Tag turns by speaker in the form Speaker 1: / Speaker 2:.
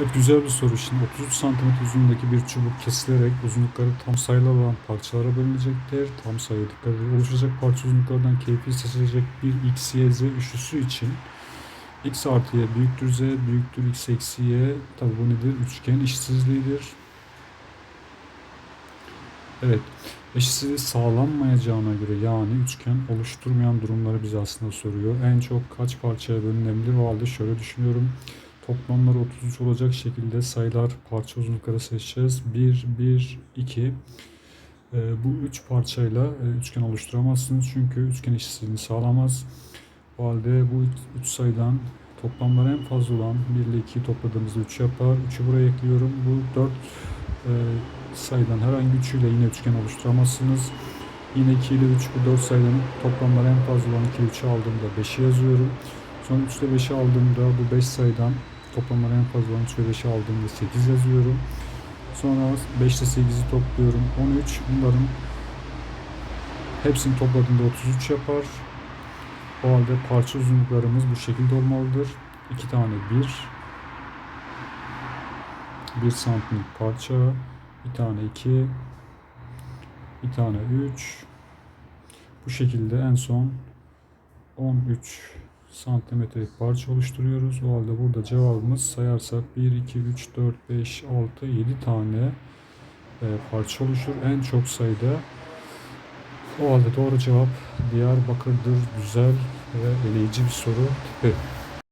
Speaker 1: Evet güzel bir soru. Şimdi 33 cm uzunluğundaki bir çubuk kesilerek uzunlukları tam sayılı olan parçalara bölünecektir. Tam sayı dikkat edin. Oluşacak parça uzunluklardan keyfi seçilecek bir x, y, z üçlüsü için x artı y büyüktür z, büyüktür x eksi y. Tabi bu nedir? Üçgen eşitsizliğidir. Evet. Eşitsizliği sağlanmayacağına göre yani üçgen oluşturmayan durumları bize aslında soruyor. En çok kaç parçaya bölünebilir? O halde şöyle düşünüyorum. Toplamları 33 olacak şekilde sayılar parça uzunlukları seçeceğiz. 1, 1, 2. Ee, bu üç parçayla e, üçgen oluşturamazsınız çünkü üçgen eşitsizliğini sağlamaz. O halde bu üç sayıdan toplamları en fazla olan 1 ile 2'yi topladığımızda 3 yapar. 3'ü buraya ekliyorum. Bu 4 sayıdan herhangi üçüyle yine üçgen oluşturamazsınız. Yine 2 ile 3 bu 4 sayıdan toplamları en fazla olan 2 3'ü aldığımda 5'i yazıyorum. Sonra 3 ile 5'i aldığımda bu 5 sayıdan toplamları en fazla olan 3 ve 5'i aldığımda 8 yazıyorum. Sonra 5 ile 8'i topluyorum 13. Bunların hepsini topladığımda 33 yapar. O halde parça uzunluklarımız bu şekilde olmalıdır. 2 tane 1 1 santimlik parça bir tane 2 bir tane 3 bu şekilde en son 13 santimetrelik parça oluşturuyoruz. O halde burada cevabımız sayarsak 1, 2, 3, 4, 5, 6, 7 tane e, parça oluşur. En çok sayıda. O halde doğru cevap Diyarbakır'dır. Güzel ve eleyici bir soru tipi.